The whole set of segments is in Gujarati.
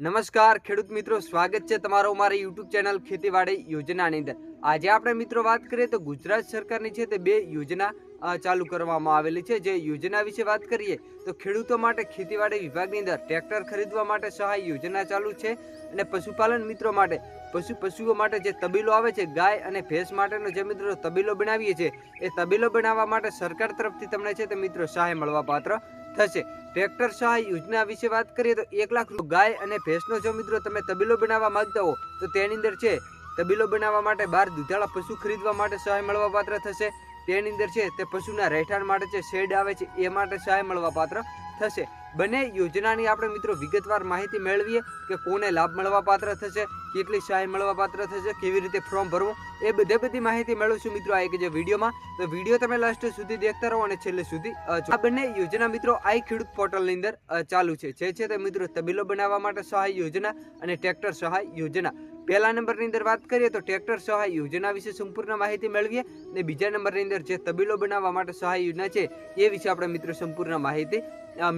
નમસ્કાર, ખેડૂત મિત્રો, સ્વાગત છે તમારો મારી યુટ્યુબ ચેનલ ખેતીવાડી યોજનાની અંદર. આજે આપણે મિત્રો વાત કરીએ તો ગુજરાત સરકારની છે તે બે યોજના ચાલુ કરવામાં આવેલી છે. જે યોજના વિશે વાત કરીએ તો ખેડૂતો માટે ખેતીવાડી વિભાગની અંદર ટ્રેક્ટર ખરીદવા માટે સહાય યોજના ચાલુ છે અને પશુપાલન મિત્રો માટે, પશુ પશુઓ માટે જે તબીલો આવે છે, ગાય અને ભેંસ માટેનો જે મિત્રો તબીલો બનાવીએ છીએ, એ તબીલો બનાવવા માટે સરકાર તરફથી તમને છે તે મિત્રો સહાય મળવા પાત્ર થશે. ટ્રેક્ટર સહાય યોજના વિશે વાત કરીએ તો એક લાખ ગાય અને ભેંસનો જો મિત્રો તમે તબીલો બનાવવા માંગતા હો, તો તેની અંદર છે, તબીલો બનાવવા માટે બાર દૂધાળા પશુ ખરીદવા માટે સહાય મળવા પાત્ર થશે. તેની અંદર છે, તે પશુના રહેઠાણ માટે છે શેડ આવે છે, એ માટે સહાય મળવા પાત્ર થશે. બંને યોજનાની આપણે મિત્રો વિગતવાર માહિતી મેળવીએ કે કોને લાભ મળવા પાત્ર થશે, કેટલી સહાય મળવા પાત્ર થશે, કેવી રીતે ફોર્મ ભરવું, એ બધે બધી માહિતી મેળવશું મિત્રો આ એક જે વિડીયોમાં. તો વીડિયો તમે લાસ્ટ સુધી દેખતા રહો અને છેલ્લે સુધી આ બંને યોજના મિત્રો આઈ ખેડૂત પોર્ટલની અંદર ચાલુ છે. જે છે તે મિત્રો તબીલો બનાવવા માટે સહાય યોજના અને ટ્રેક્ટર સહાય યોજના. પહેલા નંબરની અંદર વાત કરીએ તો ટ્રેક્ટર સહાય યોજના વિશે સંપૂર્ણ માહિતી મેળવીએ અને બીજા નંબરની અંદર જે તબીલો બનાવવા માટે સહાય યોજના છે એ વિશે આપણે મિત્રો સંપૂર્ણ માહિતી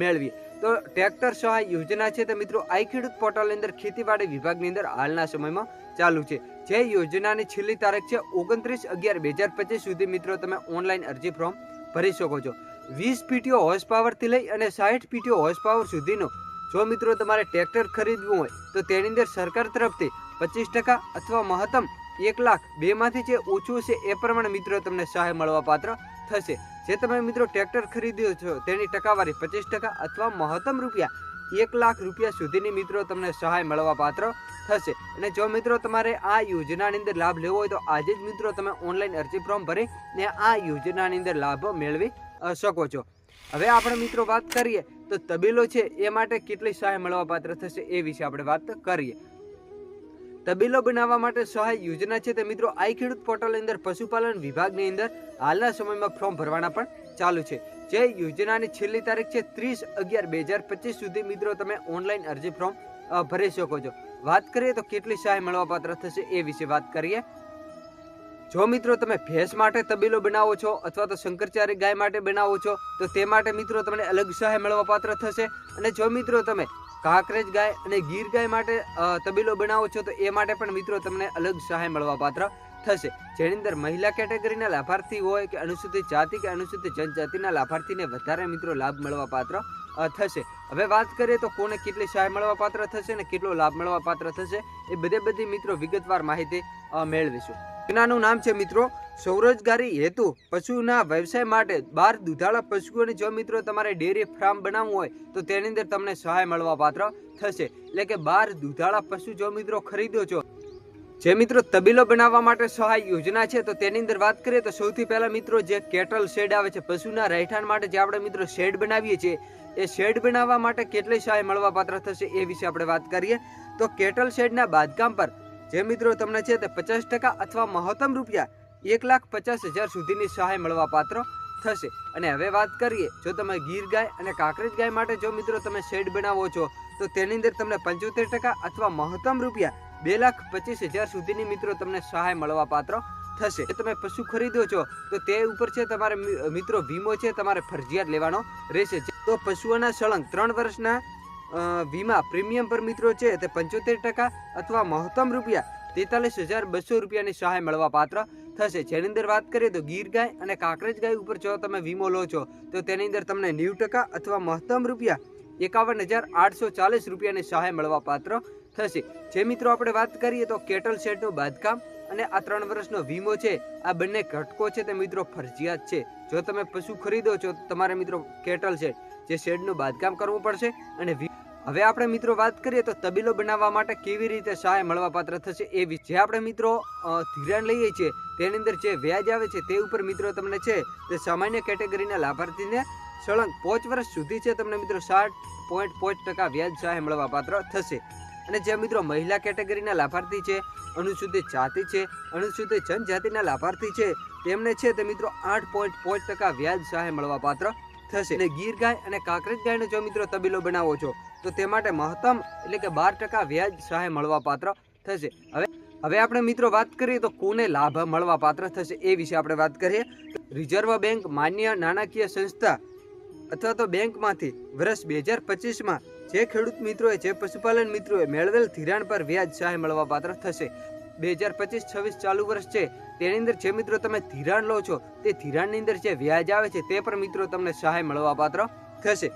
મેળવીએ. તો ટ્રેક્ટર સહાય યોજના છે તે મિત્રો આઈ ખેડૂત પોર્ટલની અંદર ખેતીવાડી વિભાગની અંદર હાલના સમયમાં ચાલુ છે. જે યોજનાની છેલ્લી તારીખ છે ઓગણત્રીસ અગિયાર બે હજાર પચીસ સુધી મિત્રો તમે ઓનલાઈન અરજી ફોર્મ ભરી શકો છો. વીસ પીટીઓ હોર્સ પાવરથી લઈ અને સાઠ પીટીઓ હોર્સ પાવર સુધીનો જો મિત્રો તમારે ટ્રેક્ટર ખરીદવું હોય તો તેની અંદર સરકાર તરફથી પચીસ ટકા અથવા મહત્તમ એક લાખ બેમાંથી જે ઓછું છે એ પ્રમાણે મિત્રો તમને સહાય મળવા પાત્ર થશે. જે તમે મિત્રો ટ્રેક્ટર ખરીદ્યો છો તેની ટકાવારી પચીસ ટકા અથવા મહત્તમ રૂપિયા એક લાખ રૂપિયા સુધીની મિત્રો તમને સહાય મળવા પાત્ર થશે. અને જો મિત્રો તમારે આ યોજનાની અંદર લાભ લેવો હોય તો આજે જ મિત્રો તમે ઓનલાઈન અરજી ફોર્મ ભરી ને આ યોજનાની અંદર લાભ મેળવી શકો છો. હવે આપણે મિત્રો વાત કરીએ તો તબેલો છે એ માટે કેટલી સહાય મળવા પાત્ર થશે એ વિશે આપણે વાત કરીએ. તબેલો બનાવવા માટે સહાય યોજના છે તે મિત્રો આઈ ખેડૂત પોર્ટલની અંદર પશુપાલન વિભાગની અંદર હાલના સમયમાં ફોર્મ ભરવાના પણ ચાલુ છે. જે યોજનાની છેલ્લી તારીખ છે ત્રીસ અગિયાર બે હજાર પચીસ સુધી મિત્રો તમે ઓનલાઈન અરજી ફોર્મ ભરી શકો છો. વાત કરીએ તો કેટલી સહાય મળવા પાત્ર થશે એ વિશે વાત કરીએ. જો મિત્રો તમે ભેંસ માટે તબેલો બનાવો છો અથવા તો શંકરચારી ગાય માટે બનાવો છો, તો તે માટે મિત્રો તમને અલગ સહાય મળવા પાત્ર થશે. અને જો મિત્રો તમે કાંકરેજ ગાય અને ગીર ગાય માટે તબીલો બનાવો છો તો એ માટે પણ મિત્રો તમને અલગ સહાય મળવા પાત્ર થશે. જેની અંદર મહિલા કેટેગરીના લાભાર્થી હોય કે અનુસૂચિત જાતિ કે અનુસૂચિત જનજાતિના લાભાર્થીને વધારે મિત્રો લાભ મળવા પાત્ર થશે. હવે વાત કરીએ તો કોને કેટલી સહાય મળવા પાત્ર થશે અને કેટલો લાભ મળવા પાત્ર થશે એ બધે બધી મિત્રો વિગતવાર માહિતી મેળવીશું. યોજનાનું નામ છે મિત્રો સ્વરોજગારી હેતુ. પશુના વ્યવસાય માટે બાર દુધાળા પશુઓને જો મિત્રો તમારે ડેરી ફાર્મ બનાવવું હોય, તો તેની અંદર તમને સહાય મળવા પાત્ર થશે. એટલે કે બાર દુધાળા પશુ જો મિત્રો ખરીદો છો, જે મિત્રો તબીલો બનાવવા માટે સહાય યોજના છે, તો તેની અંદર વાત કરીએ, તો સૌથી પહેલાં મિત્રો જે કેટલ શેડ આવે છે, પશુના રહેઠાણ માટે જે આપણે મિત્રો શેડ બનાવીએ છીએ, એ શેડ બનાવવા માટે કેટલી સહાય મળવા પાત્ર થશે એ વિશે આપણે વાત કરીએ. તો કેટલ શેડના બાંધકામ પર જે મિત્રો તમને છે તે પચાસ ટકા અથવા મહત્તમ રૂપિયા એક લાખ પચાસ હજાર સુધીની સહાય મળવા પાત્ર થશે. અને હવે વાત કરીએ, જો તમે ગીર ગાય અને કાંકરેજ ગાય માટે જો મિત્રો તમે શેડ બનાવો છો, તો તેની અંદર તમને પંચોતેર ટકા અથવા મહત્તમ રૂપિયા બે લાખ પચીસ હજાર સુધીની મિત્રો તમને સહાય મળવા પાત્ર થશે તમે પશુ ખરીદો છો, તો તે ઉપર છે તમારે મિત્રો વીમો છે, તમારે ફરજિયાત લેવાનો રહેશે. તો પશુઓના સળંગ ત્રણ વર્ષના વીમા પ્રીમિયમ પર મિત્રો છે તે પંચોતેર ટકા અથવા મહત્તમ રૂપિયા તેતાલીસ હજાર બસો રૂપિયાની સહાય મળવા પાત્ર થશે. જેની અંદર વાત કરીએ તો ગીર ગાય અને કાંકરેજ ગાય ઉપર જો તમે વીમો લો છો, તો તેની અંદર તમને નેવું ટકા અથવા મહત્તમ રૂપિયા એકાવન હજાર આઠસો ચાલીસ રૂપિયાની સહાય મળવા પાત્ર થશે. જે મિત્રો આપણે વાત કરીએ તો કેટલ શેડનું બાંધકામ અને આ ત્રણ વર્ષનો વીમો છે, આ બંને ઘટકો છે તે મિત્રો ફરજિયાત છે. જો તમે પશુ ખરીદો છો તો તમારે મિત્રો કેટલ શેડ, જે શેડનું બાંધકામ કરવું પડશે અને હવે આપણે મિત્રો વાત કરીએ તો તબીલો બનાવવા માટે કેવી રીતે સહાય મળવાપાત્ર થશે એ જે આપણે મિત્રો ધિરાણ લઈએ છીએ, તેની અંદર જે વ્યાજ આવે છે તે ઉપર મિત્રો તમને છે તે સામાન્ય કેટેગરીના લાભાર્થીને સળંગ પાંચ વર્ષ સુધી છે તમને મિત્રો સાઠ પોઈન્ટ પાંચ ટકા વ્યાજ સહાય મળવા પાત્ર થશે. અને જે મિત્રો મહિલા કેટેગરીના લાભાર્થી છે, અનુસૂચિત જાતિ છે, અનુસૂચિત જનજાતિના લાભાર્થી છે, તેમને છે તે મિત્રો આઠ પોઈન્ટ પાંચ ટકા વ્યાજ સહાય મળવા પાત્ર થશે. અને ગીર ગાય અને કાંકરેજ ગાયનો જો મિત્રો તબીલો બનાવો છો તો તે માટે મહત્તમ એટલે કે બાર ટકા વ્યાજ સહાય મળવા પાત્ર થશે. હવે હવે આપણે મિત્રો વાત કરીએ તો કોને લાભ મળવા પાત્ર થશે એ વિશે આપણે વાત કરીએ. રિઝર્વ બેંક માન્ય નાણાકીય સંસ્થા અથવા તો બેંકમાંથી વર્ષ બે હજાર પચીસમાં જે ખેડૂત મિત્રોએ, જે પશુપાલન મિત્રોએ મેળવેલ ધિરાણ પર વ્યાજ સહાય મળવા પાત્ર થશે. બે હજાર પચીસ છવ્વીસ ચાલુ વર્ષ છે, તેની અંદર જે મિત્રો તમે ધિરાણ લો છો, તે ધિરાણની અંદર જે વ્યાજ આવે છે, તે પણ મિત્રો તમને સહાય મળવા પાત્ર થશે.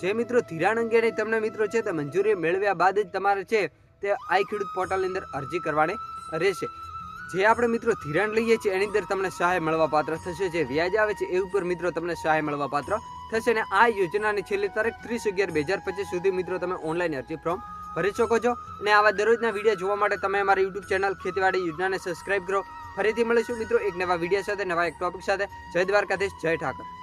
જે મિત્રો ધિરાણ અંગેની તમને મિત્રો છે તે મંજૂરી મેળવ્યા બાદ જ તમારે છે તે આઈ ખેડૂત પોર્ટલની અંદર અરજી કરવાની રહેશે. જે આપણે મિત્રો ધિરાણ લઈએ છીએ એની અંદર તમને સહાય મળવા પાત્ર થશે. જે વ્યાજ આવે છે એ ઉપર મિત્રો તમને સહાય મળવા પાત્ર થશે અને આ યોજનાની છેલ્લી તારીખ ત્રીસ અગિયાર બે હજાર પચીસ સુધી મિત્રો તમે ઓનલાઈન અરજી ફોર્મ ભરી શકો છો. અને આવા દરરોજના વીડિયો જોવા માટે તમે અમારી યુટ્યુબ ચેનલ ખેતીવાડી યોજનાને સબસ્ક્રાઇબ કરો. ફરીથી મળીશું મિત્રો એક નવા વીડિયો સાથે, નવા એક ટોપિક સાથે. જય દ્વારકાધીશ, જય ઠાકર.